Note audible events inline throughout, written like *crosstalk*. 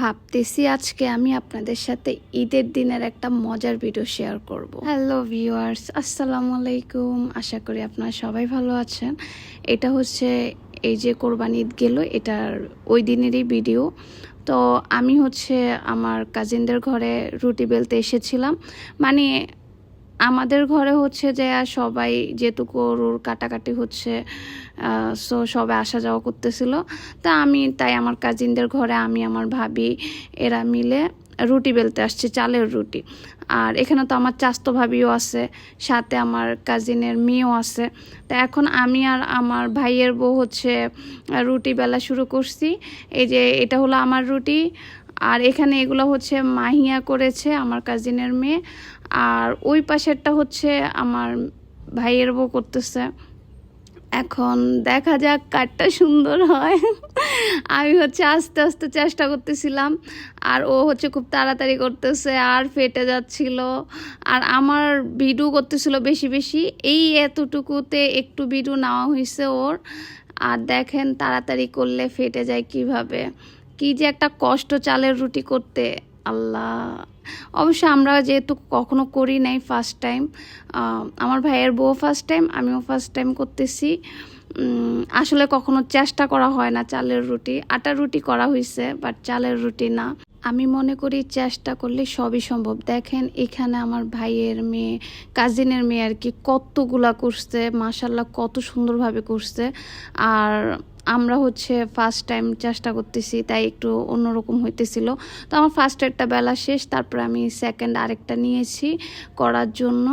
ভাবতেছি আজকে আমি আপনাদের সাথে ঈদের দিনের একটা মজার ভিডিও শেয়ার করব। হ্যালো ভিউয়ার্স আসসালামু আলাইকুম। আশা করি আপনারা সবাই ভালো আছেন। এটা হচ্ছে এই যে কোরবানি ঈদ গেল, এটার ওই দিনেরই ভিডিও তো আমি হচ্ছে আমার কাজিনদের ঘরে রুটি বেলতে এসেছিলাম। মানে আমাদের ঘরে হচ্ছে যে সবাই যেহেতু গরুর কাটাকাটি হচ্ছে সো সবাই আসা যাওয়া করতেছিল। তা আমি, তাই আমার কাজিনদের ঘরে আমি, আমার ভাবি, এরা মিলে রুটি বেলতে আসছে, চালের রুটি। আর এখানে তো আমার চাস্তো ভাবিও আছে, সাথে আমার কাজিনের মেয়েও আছে। তা এখন আমি আর আমার ভাইয়ের বউ হচ্ছে রুটি বেলা শুরু করছি। এই যে এটা হলো আমার রুটি আর এখানে এগুলো হচ্ছে মাহিয়া করেছে আমার কাজিনের মেয়ে। আর ওই পাশেরটা হচ্ছে আমার ভাইয়ের বউ করতেছে। এখন দেখা যাক কাঠটা সুন্দর হয়। আমি হচ্ছে আস্তে আস্তে চেষ্টা করতেছিলাম। আর ও হচ্ছে খুব তাড়াতাড়ি করতেছে, আর ফেটে যাচ্ছিল। আর আমার ভিডিও করতেছিল বেশি বেশি। এই এতটুকুতে একটু ভিডিও নেওয়া হয়েছে ওর। আর দেখেন তাড়াতাড়ি করলে ফেটে যায় কীভাবে। কি যে একটা কষ্ট চালের রুটি করতে, আল্লাহ। অবশ্য আমরা যেহেতু কখনো করি নাই ফার্স্ট টাইম আমার ভাইয়ের বউ ফার্স্ট টাইম আমিও ফার্স্ট টাইম করতেছি। আসলে কখনো চেষ্টা করা হয় না চালের রুটি। আটার রুটি করা হয়েছে বাট চালের রুটি না। আমি মনে করি চেষ্টা করলে সবই সম্ভব। দেখেন এখানে আমার ভাইয়ের মেয়ে কাজিনের মেয়ে আর কি কতগুলা করছে মাসাল্লাহ কত সুন্দরভাবে করছে। আর আমরা হচ্ছে ফার্স্ট টাইম চেষ্টা করতেছি, তাই একটু অন্যরকম হইতেছিল। তো আমার ফার্স্ট একটা বেলা শেষ, তারপরে আমি সেকেন্ড আরেকটা নিয়েছি করার জন্য।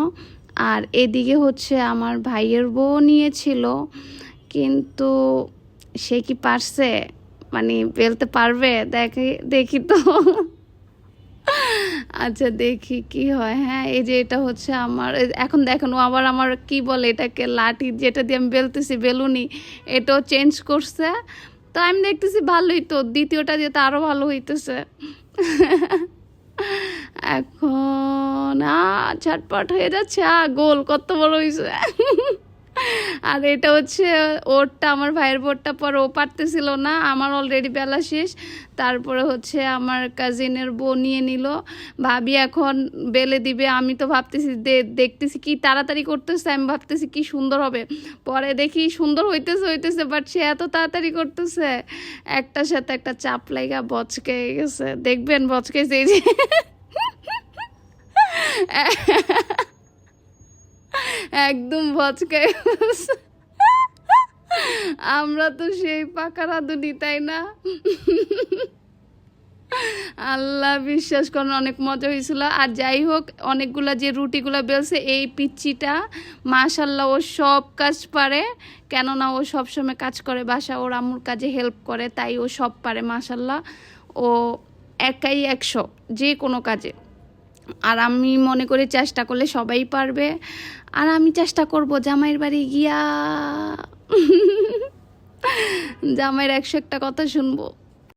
আর এদিকে হচ্ছে আমার ভাইয়ের বউ নিয়েছিল, কিন্তু সে কি পারছে? মানে বেলতে পারবে? দেখি দেখি তো। আচ্ছা দেখি কি হয়। হ্যাঁ এই যে এটা হচ্ছে আমার এখন দেখেন, ও আবার আমার কি বলে এটাকে, লাঠি যেটা দিয়ে আমি বেলতেছি, বেলুনি, এটাও চেঞ্জ করছে। তো আমি দেখতেছি ভালোই তো, দ্বিতীয়টা দিয়ে তো আরও ভালো হইতেছে। এখন আ ঝটপট হয়ে যাচ্ছে গোল কত বড় হয়েছে আর এটা হচ্ছে, ওরটা, আমার ভাইয়ের বোরটা পর ও পারতেছিল না, আমার অলরেডি বেলা শেষ। তারপরে হচ্ছে আমার কাজিনের বউ নিয়ে নিল। ভাবি এখন বেলে দিবে, আমি তো ভাবতেছি দেখতেছি কি তাড়াতাড়ি করতেছে, আমি ভাবতেছি কি সুন্দর হবে। পরে দেখি সুন্দর হইতেছে হইতেছে বাট সে এত তাড়াতাড়ি করতেছে। একটার সাথে একটা চাপ লাগা বচকে গেছে। দেখবেন, বচকেছে এই যে। *laughs* একদম ভচকে আমরা তো সেই পাকা রাঁধুনি, তাই না? আল্লাহ বিশ্বাস করেন, অনেক মজা হয়েছিল। আর যাই হোক, অনেকগুলা যে রুটিগুলো বেলছে, এই পিচ্চিটা মাশাল্লাহ ও সব কাজ পারে। কেননা ও সবসময় কাজ করে বাসা ওর আম্মুর কাজে হেল্প করে, তাই ও সব পারে মাশাল্লাহ ও একাই একশো, যে কোনো কাজে। আর আমি মনে করি চেষ্টা করলে সবাই পারবে। আর আমি চেষ্টা করব জামাইয়ের বাড়ি গিয়া। জামাইয়ের একশো একটা কথা শুনব।